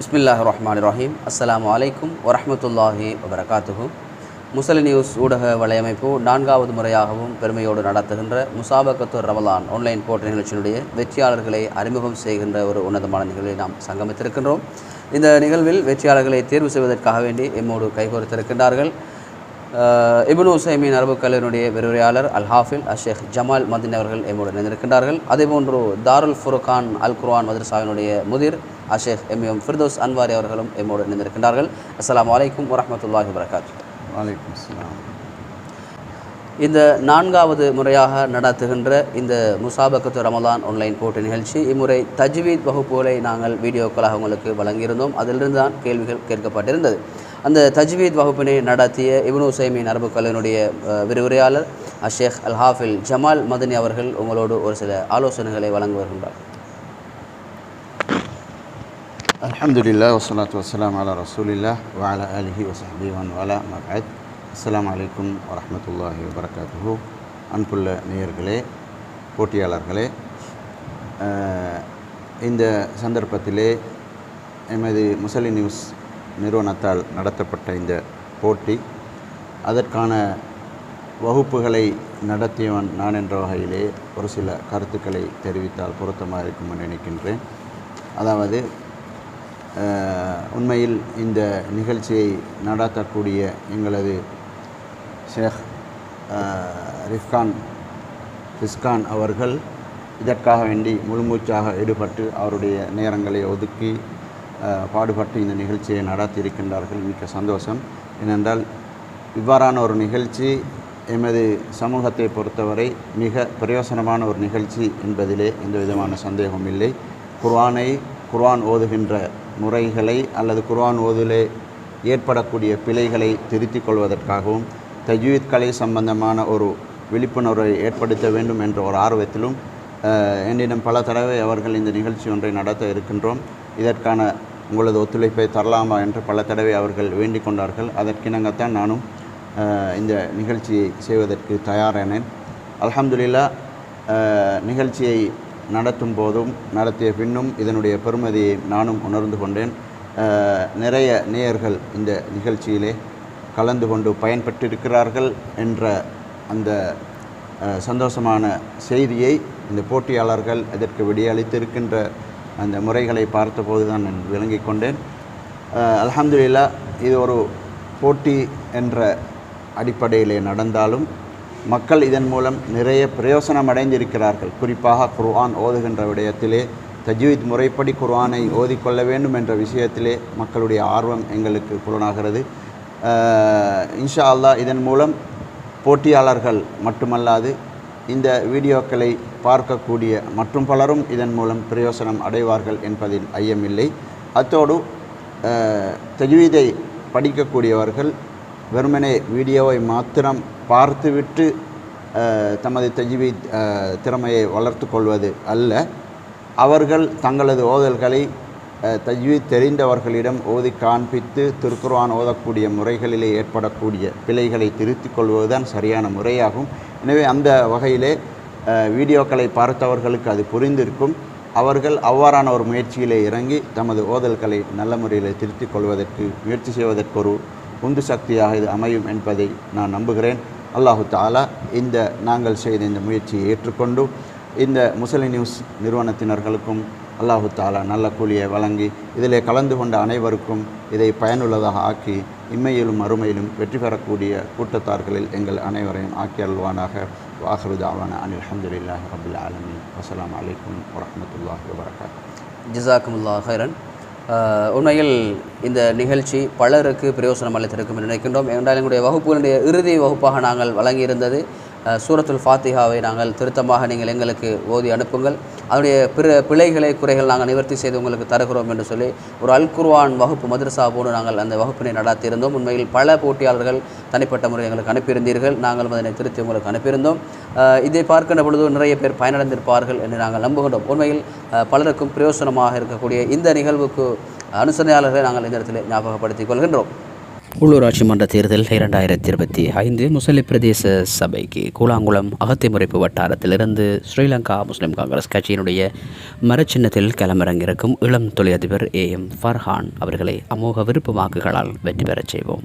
பிஸ்மில்லாஹ் ரஹ்மான் ரஹீம் அஸ்லாம் அலைக்கும் வரமத்துல்லாஹி வபரகாத்துஹு முசலி நியூஸ் ஊடக வலையமைப்பு நான்காவது முறையாகவும் பெருமையோடு நடத்துகின்ற முசாபகத்து ரமலான் ஆன்லைன் போட்டி நிகழ்ச்சியினுடைய வெற்றியாளர்களை அறிமுகம் செய்கின்ற ஒரு உன்னதமான நிகழ்வை நாம் சங்கமித்திருக்கின்றோம். இந்த நிகழ்வில் வெற்றியாளர்களை தேர்வு செய்வதற்காக வேண்டி எம்மோடு கைகோர்த்திருக்கின்றார்கள். இப்னு உசைமின் அரபு கல்லூரியினுடைய விரிவுரையாளர் அல் ஹாஃபில் அஷேக் ஜமால் மதின் அவர்கள் எம்மோடு இணைந்திருக்கின்றார்கள். அதேபோன்று தாருல் ஃபுருகான் அல் குர்ஆன் மதரசாவினுடைய முதிர் அஷேக் எம். எம். ஃபிர்தோஸ் அன்வாரி அவர்களும் எம்மோடு இணைந்திருக்கின்றார்கள். அஸ்ஸலாமு அலைக்கும் வரஹ்மத்துல்லாஹி வரகாத்து வலைக்கம் இந்த நான்காவது முறையாக நடத்துகின்ற இந்த முசாபக்கத்து ரமலான் ஆன்லைன் போட்டி நிகழ்ச்சி இம்முறை தஜ்வீத் வகுப்புகளை நாங்கள் வீடியோக்களாக உங்களுக்கு வழங்கியிருந்தோம். அதிலிருந்து தான் கேள்விகள் கேட்கப்பட்டிருந்தது. அந்த தஜ்வீத் வகுப்பினை நடத்திய இப்னு உசைமின் அரபு கல்லூரியினுடைய விரிவுரையாளர் அஷேக் அல் ஹாஃபில் ஜமால் மதனி அவர்கள் உங்களோடு ஒரு சில ஆலோசனைகளை வழங்க வருகின்றார். அலமதுல்லா வசலாத் வசலாம் அலா ரசூலில்லா வாலா அலிஹி வஸஹ்பிஹி வன் வலா மபஅத் அஸ்ஸலாமு அலைக்கும் வரமத்துல்லாஹி வரகாத்து அன்புள்ள நேயர்களே போட்டியாளர்களே இந்த சந்தர்ப்பத்திலே எமது முசலி நியூஸ் நிறுவனத்தால் நடத்தப்பட்ட இந்த போட்டி. அதற்கான வகுப்புகளை நடத்தியவன் நான் என்ற வகையிலே ஒரு சில கருத்துக்களை தெரிவித்தால் பொருத்தமாக இருக்கும் என்று நினைக்கின்றேன். அதாவது உண்மையில் இந்த நிகழ்ச்சியை நடத்தக்கூடிய எங்களது ஷேக் ரிஃப்கான் ரிஸ்கான் அவர்கள் இதற்காக வேண்டி முழுமூச்சாக ஈடுபட்டு அவருடைய நேரங்களை ஒதுக்கி பாடுபட்டு இந்த நிகழ்ச்சியை நடத்தியிருக்கின்றார்கள். மிக்க சந்தோஷம். ஏனென்றால் இவ்வாறான ஒரு நிகழ்ச்சி எமது சமூகத்தை பொறுத்தவரை மிக பிரயோசனமான ஒரு நிகழ்ச்சி என்பதிலே எந்த விதமான சந்தேகம் இல்லை. குர்ஆனை குர்ஆன் ஓதுகின்ற முறைகளை அல்லது குர்ஆன் ஓதிலே ஏற்படக்கூடிய பிழைகளை திருத்திக் கொள்வதற்காகவும் தஜ்வீத் கலை சம்பந்தமான ஒரு விழிப்புணர்வை ஏற்படுத்த வேண்டும் என்ற ஒரு ஆர்வத்திலும் என்னிடம் பல தடவை அவர்கள் இந்த நிகழ்ச்சி ஒன்றை நடத்த இருக்கின்றோம். இதற்கான உங்களது ஒத்துழைப்பை தரலாமா என்று பல தடவை அவர்கள் வேண்டிக் கொண்டார்கள். அதற்கிணங்கத்தான் நானும் இந்த நிகழ்ச்சியை செய்வதற்கு தயாரானேன். அலமதுல்லா நிகழ்ச்சியை நடத்தும் போதும் நடத்திய பின்னும் இதனுடைய பெருமதியை நானும் உணர்ந்து கொண்டேன். நிறைய நேயர்கள் இந்த நிகழ்ச்சியிலே கலந்து கொண்டு பயன்பெற்றிருக்கிறார்கள் என்ற அந்த சந்தோஷமான செய்தியை இந்த போட்டியாளர்கள் இதற்கு விடியளித்திருக்கின்ற அந்த முறைகளை பார்த்தபோது தான் நான் விளங்கிக் கொண்டேன். அலமதுல்லா இது ஒரு போட்டி என்ற அடிப்படையிலே நடந்தாலும் மக்கள் இதன் மூலம் நிறைய பிரயோசனம் அடைந்திருக்கிறார்கள். குறிப்பாக குர்ஆன் ஓதுகின்ற விடயத்திலே தஜ்வீத் முறைப்படி குர்ஆனை ஓதிக்கொள்ள வேண்டும் என்ற விஷயத்திலே மக்களுடைய ஆர்வம் எங்களுக்கு புலனாகிறது. இன்ஷா அல்லா இதன் மூலம் போட்டியாளர்கள் மட்டுமல்லாது இந்த வீடியோக்களை பார்க்கக்கூடிய மற்றும் பலரும் இதன் மூலம் பிரயோசனம் அடைவார்கள் என்பதில் ஐயமில்லை. அத்தோடு தஜ்வீதை படிக்கக்கூடியவர்கள் வெறுமனே வீடியோவை மாத்திரம் பார்த்துவிட்டு தமது தஜ்வீத் திறமையை வளர்த்து கொள்வது அல்ல. அவர்கள் தங்களது ஓதல்களை அஹ், தஜ்வீத் தெரிந்தவர்களிடம் ஓதி காண்பித்து திருக்குர்வான் ஓதக்கூடிய முறைகளிலே ஏற்படக்கூடிய பிழைகளை திருத்திக் கொள்வதுதான் சரியான முறையாகும். எனவே அந்த வகையிலே வீடியோக்களை பார்த்தவர்களுக்கு அது புரிந்திருக்கும். அவர்கள் அவ்வாறான ஒரு முயற்சியிலே இறங்கி தமது ஓதல்களை நல்ல முறையில் திருத்திக் கொள்வதற்கு முயற்சி செய்வதற்கு ஒரு உந்து சக்தியாக இது அமையும் என்பதை நான் நம்புகிறேன். அல்லாஹு தாலா இந்த நாங்கள் செய்த இந்த முயற்சியை ஏற்றுக்கொண்டு இந்த முசலி நியூஸ் நிறுவனத்தினர்களுக்கும் அல்லாஹு தாலா நல்ல கூலியை வழங்கி இதிலே கலந்து கொண்ட அனைவருக்கும் இதை பயனுள்ளதாக ஆக்கி இம்மையிலும் அருமையிலும் வெற்றி பெறக்கூடிய கூட்டத்தார்களில் எங்கள் அனைவரையும் ஆக்கி அல்வானாக வாஹருதாவான அனில் அஹமதுல்லாஹ் ரபுல் ஆலமி அஸ்லாம் அலைக்கும் வரமத்துல்லாஹி வரகாத் ஜிசாக்குமுல்லா ஹைரன் உண்மையில் இந்த நிகழ்ச்சி பலருக்கு பிரயோசனம் அளித்திருக்கும் என்று நினைக்கின்றோம். என்றால் எங்களுடைய வகுப்புகளுடைய இறுதி வகுப்பாக நாங்கள் வழங்கியிருந்தது சூரத்துல் ஃபாத்திஹாவை நாங்கள் திருத்தமாக நீங்கள் எங்களுக்கு ஓதி அனுப்புங்கள். அதனுடைய பிற பிழைகளை குறைகள் நாங்கள் நிவர்த்தி செய்து உங்களுக்கு தருகிறோம் என்று சொல்லி ஒரு அல் குர்வான் வகுப்பு மதரசா போன்று நாங்கள் அந்த வகுப்பினை நடாத்தியிருந்தோம் உண்மையில் பல போட்டியாளர்கள் தனிப்பட்ட முறையில் எங்களுக்கு அனுப்பியிருந்தீர்கள். நாங்களும் அதனை திருத்தி உங்களுக்கு அனுப்பியிருந்தோம். இதை பார்க்கின்ற பொழுது நிறைய பேர் பயனடைந்திருப்பார்கள் என்று நாங்கள் நம்புகின்றோம். உண்மையில் பலருக்கும் பிரயோசனமாக இருக்கக்கூடிய இந்த நிகழ்வுக்கு அனுசரணையாளர்களை நாங்கள் இந்த இடத்தில் ஞாபகப்படுத்திக் கொள்கின்றோம். உள்ளூராட்சி மன்ற தேர்தல் இரண்டாயிரத்தி இருபத்தி ஐந்து முசலி பிரதேச சபைக்கு கூழாங்குளம் அகத்திமுறைப்பு வட்டாரத்திலிருந்து ஸ்ரீலங்கா முஸ்லிம் காங்கிரஸ் கட்சியினுடைய மரச்சின்னத்தில் களமிறங்கியிருக்கும் இளம் தொழிலதிபர் ஏ எம் ஃபர்ஹான் அவர்களை அமோக விருப்பு வாக்குகளால் வெற்றி பெறச் செய்வோம்.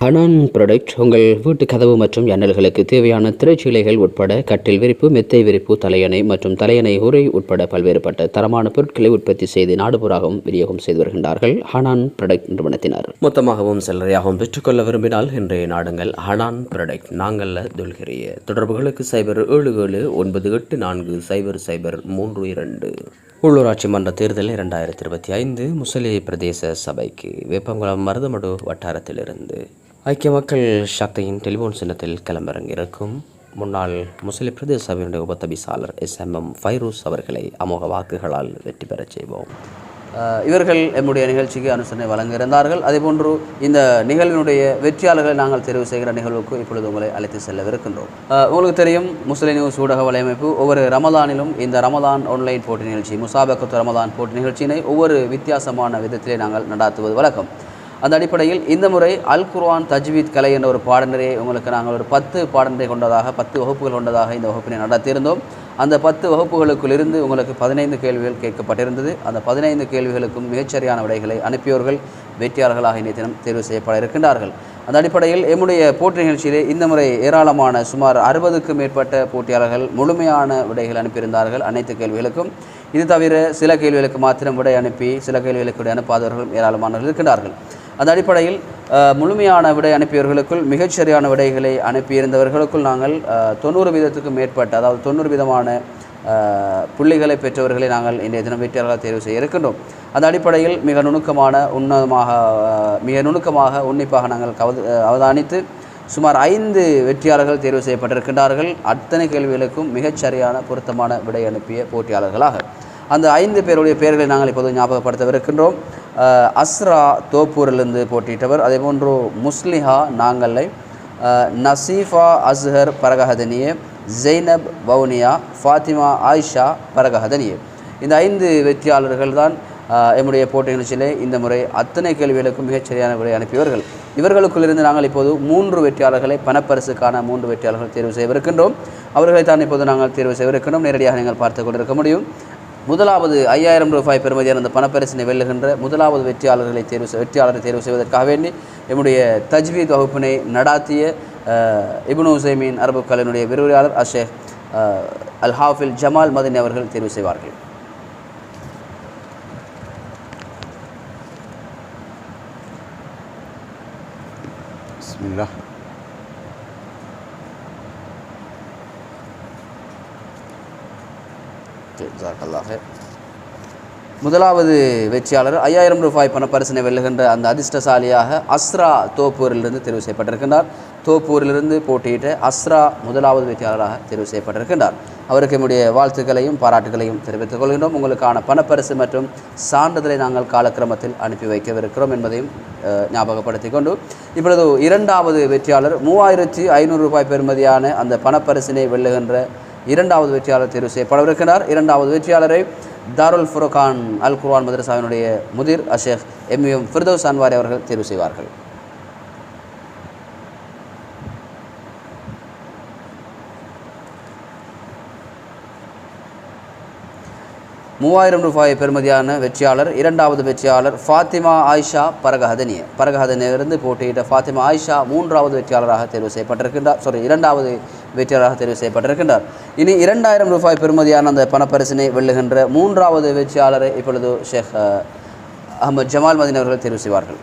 ஹனான் ப்ராடக்ட் உங்கள் வீட்டு கதவு மற்றும் ஜன்னல்களுக்கு தேவையான திரைச்சீலைகள் உட்பட கட்டில் விரிப்பு மெத்தை விரிப்பு தலையணை மற்றும் தலையணை உரை உட்பட பல்வேறுபட்ட தரமான பொருட்களை உற்பத்தி செய்து நாடுபுறாகவும் விநியோகம் செய்து வருகின்றார்கள். ஹனான் ப்ராடக்ட் நிறுவனத்தினர். மொத்தமாகவும் சில்லறையாகவும் பெற்றுக்கொள்ள விரும்பினால் இன்றைய நாடுங்கள் ஹனான் ப்ரடக்ட். நாங்கள்ல தொல்கிறிய தொடர்புகளுக்கு சைபர் ஏழு ஏழு ஒன்பது எட்டு நான்கு சைபர் சைபர் மூன்று இரண்டு. உள்ளூராட்சி மன்ற தேர்தல் இரண்டாயிரத்தி இருபத்தி ஐந்து முசலி பிரதேச சபைக்கு வேப்பங்குளம் மருதமடு வட்டாரத்திலிருந்து. ஐக்கிய மக்கள் சக்தியின் டெலிபோன் சின்னத்தில் களமிறங்கியிருக்கும் முன்னாள் முஸ்லிம் பிரதேச சபையினுடைய உபத்தபிசாளர் எஸ் எம் எம் ஃபைரூஸ் அவர்களை அமோக வாக்குகளால் வெற்றி பெறச் செய்வோம். இவர்கள் எம்முடைய நிகழ்ச்சிக்கு அனுசரணை வழங்க இருந்தார்கள் அதேபோன்று இந்த நிகழ்வினுடைய வெற்றியாளர்களை நாங்கள் தெரிவு செய்கிற நிகழ்வுக்கு இப்பொழுது உங்களை அழைத்து செல்லவிருக்கின்றோம். உங்களுக்கு தெரியும் முஸ்லிம் நியூஸ் ஊடக வலையமைப்பு ஒவ்வொரு ரமதானிலும் இந்த ரமதான் ஆன்லைன் போட்டி நிகழ்ச்சி முசாபக்கத்து ரமதான் போட்டி நிகழ்ச்சியினை ஒவ்வொரு வித்தியாசமான விதத்திலே நாங்கள் நடாத்துவது வழக்கம். அந்த அடிப்படையில் இந்த முறை அல் குர்ஆன் தஜ்வீத் கலை என்ற ஒரு பாடநெறியை உங்களுக்கு நாங்கள் ஒரு பத்து பாடநெறி கொண்டதாக பத்து வகுப்புகள் கொண்டதாக இந்த வகுப்பினை நடத்தியிருந்தோம். அந்த பத்து வகுப்புகளுக்குள்ளிருந்து உங்களுக்கு பதினைந்து கேள்விகள் கேட்கப்பட்டிருந்தது. அந்த பதினைந்து கேள்விகளுக்கும் மிகச்சரியான விடைகளை அனுப்பியவர்கள் வெற்றியாளர்களாக இன்றைய தினம் தேர்வு செய்யப்பட இருக்கின்றார்கள். அந்த அடிப்படையில் எம்முடைய போட்டி நிகழ்ச்சியிலே இந்த முறை ஏராளமான சுமார் அறுபதுக்கும் மேற்பட்ட போட்டியாளர்கள் முழுமையான விடைகள் அனுப்பியிருந்தார்கள் அனைத்து கேள்விகளுக்கும். இது தவிர சில கேள்விகளுக்கு மாத்திரம் விடை அனுப்பி சில கேள்விகளுக்கு விடை அனுப்பாதவர்கள் ஏராளமானவர்கள் இருக்கின்றார்கள். அந்த அடிப்படையில் முழுமையான விடை அனுப்பியவர்களுக்குள் மிகச்சரியான விடைகளை அனுப்பியிருந்தவர்களுக்குள் நாங்கள் தொண்ணூறு வீதத்துக்கும் மேற்பட்ட அதாவது தொண்ணூறு விதமான புள்ளிகளை பெற்றவர்களை நாங்கள் இன்றைய தினம் வெற்றியாளர்களாக தேர்வு செய்ய இருக்கின்றோம். அந்த அடிப்படையில் மிக நுணுக்கமான உன்னதமாக மிக நுணுக்கமாக உன்னிப்பாக நாங்கள் கவ அவதானித்து சுமார் ஐந்து வெற்றியாளர்கள் தேர்வு செய்யப்பட்டிருக்கின்றார்கள். அத்தனை கேள்விகளுக்கும் மிகச்சரியான பொருத்தமான விடை அனுப்பிய போட்டியாளர்களாக. அந்த ஐந்து பேருடைய பெயர்களை நாங்கள் இப்போது ஞாபகப்படுத்தவிருக்கின்றோம். அஸ்ரா தோப்பூரிலிருந்து போட்டியிட்டவர். அதேபோன்று முஸ்லிஹா நாங்கல்லை நசீஃபா அஸ்ஹர் பரகஹதனியே ஜெய்னப் வவுனியா ஃபாத்திமா ஆயிஷா பரகஹதனியே. இந்த ஐந்து வெற்றியாளர்கள் தான் எம்முடைய போட்டி நிகழ்ச்சியிலே இந்த முறை அத்தனை கேள்விகளுக்கும் மிகச்சரியான விடை அனுப்பியவர்கள். இவர்களுக்குள்ளிருந்து நாங்கள் இப்போது மூன்று வெற்றியாளர்களை பணப்பரிசுக்கான மூன்று வெற்றியாளர்கள் தேர்வு செய்யவிருக்கின்றோம். அவர்களை தான் இப்போது நாங்கள் தேர்வு செய்யவிருக்கின்றோம். நேரடியாக நீங்கள் பார்த்து கொண்டிருக்க முடியும். முதலாவது ஐயாயிரம் ரூபாய் பெறுமதியான அந்த பணப்பரிசினை வெல்லுகின்ற முதலாவது வெற்றியாளர்களை தேர்வு வெற்றியாளரை தேர்வு செய்வதற்காக வேண்டி எம்முடைய தஜ்வீத் வகுப்பினை நடாத்திய இபுனு உசைமீன் அரபு கலையினுடைய விரிவுரையாளர் அஷேக் அல் ஹாஃபில் ஜமால் மதினி அவர்கள் தேர்வு செய்வார்கள். ஜாக்கல்லாக முதலாவது வெற்றியாளர் ஐயாயிரம் ரூபாய் பணப்பரிசனை வெல்லுகின்ற அந்த அதிர்ஷ்டசாலியாக அஸ்ரா தோப்பூரிலிருந்து தெரிவு செய்யப்பட்டிருக்கின்றார். தோப்பூரிலிருந்து போட்டியிட்ட அஸ்ரா முதலாவது வெற்றியாளராக தெரிவு செய்யப்பட்டிருக்கின்றார். அவருக்கு என்னுடைய வாழ்த்துக்களையும் பாராட்டுகளையும் தெரிவித்துக் கொள்கின்றோம். உங்களுக்கான பணப்பரிசு மற்றும் சான்றிதழை நாங்கள் காலக்கிரமத்தில் அனுப்பி வைக்கவிருக்கிறோம் என்பதையும் ஞாபகப்படுத்தி கொண்டு. இப்பொழுது இரண்டாவது வெற்றியாளர் மூவாயிரத்தி ஐநூறு ரூபாய் பெறுமதியான அந்த பணப்பரிசினை வெல்லுகின்ற இரண்டாவது வெற்றியாளர் தேர்வு செய்யப்படவிருக்கிறார். இரண்டாவது வெற்றியாளரை தாருல் ஃபுரோகான் அல் குர்வான் மதரசாவினுடைய முதிர் அஷேக் எம் ஃபிர்தோஸ் அன்வாரி அவர்கள் தேர்வு செய்வார்கள். மூவாயிரம் ரூபாய் பெறுமதியான வெற்றியாளர் இரண்டாவது வெற்றியாளர் ஃபாத்திமா ஆயிஷா பரகஹதனி பரகஹதனிலிருந்து போட்டியிட்ட ஃபாத்திமா ஆயிஷா மூன்றாவது வெற்றியாளராக தேர்வு செய்யப்பட்டிருக்கின்றார். சாரி இரண்டாவது வெற்றியாளராக தேர்வு செய்யப்பட்டிருக்கின்றார். இனி இரண்டாயிரம் ரூபாய் பெறுமதியான அந்த பணப்பரிசினை வெல்லுகின்ற மூன்றாவது வெற்றியாளரை இப்பொழுது ஷேக் அகமது ஜமால் மதீன் அவர்கள் தேர்வு செய்வார்கள்.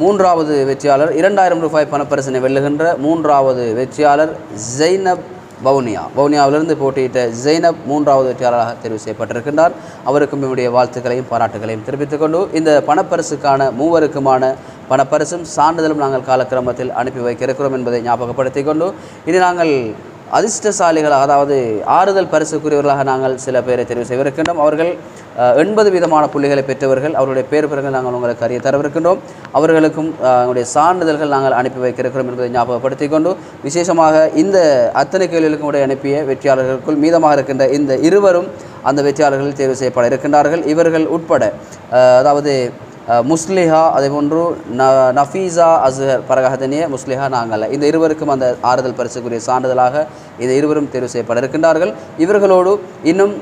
மூன்றாவது வெற்றியாளர் இரண்டாயிரம் ரூபாய் பணப்பரிசனை வெல்லுகின்ற மூன்றாவது வெற்றியாளர் ஜெய்னப் வவுனியா. வவுனியாவிலிருந்து போட்டியிட்ட ஜெய்னப் மூன்றாவது வெற்றியாளராக தெரிவு செய்யப்பட்டிருக்கின்றார். அவருக்கும் என்னுடைய வாழ்த்துக்களையும் பாராட்டுகளையும் தெரிவித்துக் கொண்டு இந்த பணப்பரிசுக்கான மூவருக்குமான பணப்பரிசும் சான்றிதழும் நாங்கள் காலக்கிரமத்தில் அனுப்பி வைக்க இருக்கிறோம் என்பதை ஞாபகப்படுத்திக் கொண்டு இனி நாங்கள் அதிர்ஷ்டசாலிகளாக அதாவது ஆறுதல் பரிசுக்குரியவர்களாக நாங்கள் சில பேரை தெரிவு செய்திருக்கின்றோம். அவர்கள் எண்பது விதமான புள்ளிகளை பெற்றவர்கள். அவருடைய பேர் பிறகு நாங்கள் உங்களுக்கு அறிய தரவிருக்கின்றோம். அவர்களுக்கும் அவங்களுடைய சான்றிதழ்கள் நாங்கள் அனுப்பி வைக்கிறோம் என்பதை ஞாபகப்படுத்திக் கொண்டு விசேஷமாக இந்த அத்தனை கேள்விகளுக்கும் உடைய அனுப்பிய வெற்றியாளர்களுக்குள் மீதமாக இருக்கின்ற இந்த இருவரும் அந்த வெற்றியாளர்கள் தேர்வு செய்யப்பட இருக்கின்றார்கள். இவர்கள் உட்பட அதாவது முஸ்லிஹா அதே போன்று ந நஃபீஸா அஸ்ஹர் பரகஹதனிய முஸ்லிஹா நாங்கள் இந்த இருவருக்கும் அந்த ஆறுதல் பரிசுக்குரிய சான்றிதழாக இந்த இருவரும் தேர்வு செய்யப்பட இருக்கின்றார்கள். இவர்களோடு இன்னும்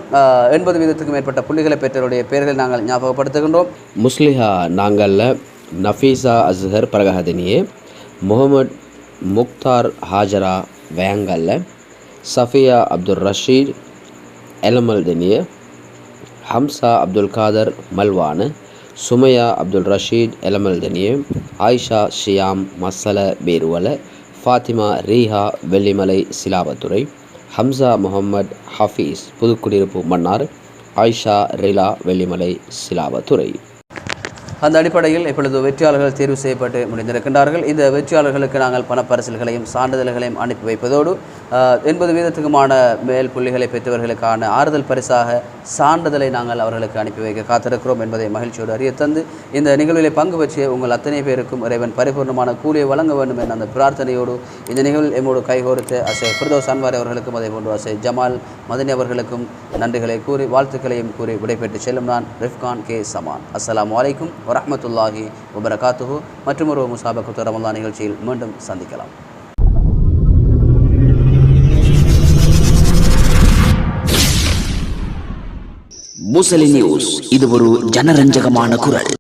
எண்பது வீதத்துக்கும் மேற்பட்ட புள்ளிகளை பெற்றவருடைய பெயர்களை நாங்கள் ஞாபகப்படுத்துகின்றோம். முஸ்லிஹா நாங்கல்ல நஃபீஸா அஸ்ஹர் பரகஹதனியே முகமது முக்தார் ஹாஜரா வேங்கல்ல சஃபியா அப்துல் ரஷீத் எலமல் தெனிய ஹம்சா அப்துல் காதர் மல்வானு சுமையா அப்துல் ரஷீத் எலமல் தனியம் ஆயிஷா ஷியாம் மசல பேருவல ஃபாத்திமா ரீஹா வெள்ளிமலை சிலாவத்துறை ஹம்சா முகமது ஹஃபீஸ் புதுக்குடியிருப்பு மன்னார் ஆயிஷா ரிலா வெள்ளிமலை சிலாவத்துறை. அந்த அடிப்படையில் இப்பொழுது வெற்றியாளர்கள் தேர்வு செய்யப்பட்டு முடிந்திருக்கின்றார்கள். இந்த வெற்றியாளர்களுக்கு நாங்கள் பணப்பரிசல்களையும் சான்றிதழ்களையும் அனுப்பி வைப்பதோடு எண்பது வீதத்துக்குமான மேல் புள்ளிகளை பெற்றவர்களுக்கான ஆறுதல் பரிசாக சான்றிதழை நாங்கள் அவர்களுக்கு அனுப்பி வைக்க காத்திருக்கிறோம் என்பதை மகிழ்ச்சியோடு அறிய தந்து இந்த நிகழ்வில் பங்கு பற்றிய உங்கள் அத்தனை பேருக்கும் இறைவன் பரிபூர்ணமான கூலியை வழங்க வேண்டும் என்ற அந்த பிரார்த்தனையோடு இந்த நிகழ்வில் எம்மோடு கைகோர்த்து அசை ஃபிர்தோஸ் அன்வாரி அவர்களுக்கும் அதே போன்று அசை ஜமால் மதனி அவர்களுக்கும் நன்றிகளை கூறி வாழ்த்துக்களையும் கூறி விடைபெற்று செல்லும் நான் ரிஃப்கான் கே சமான். அஸ்லாம் அலைக்கும். வரமத்துல்லாஹி வபரகாத்துஹு. மற்றும் ஒரு முசாபகுத்து ரமல்லா நிகழ்ச்சியில் மீண்டும் சந்திக்கலாம். முசலி நியூஸ். இது ஒரு ஜனரஞ்சகமான குரல்.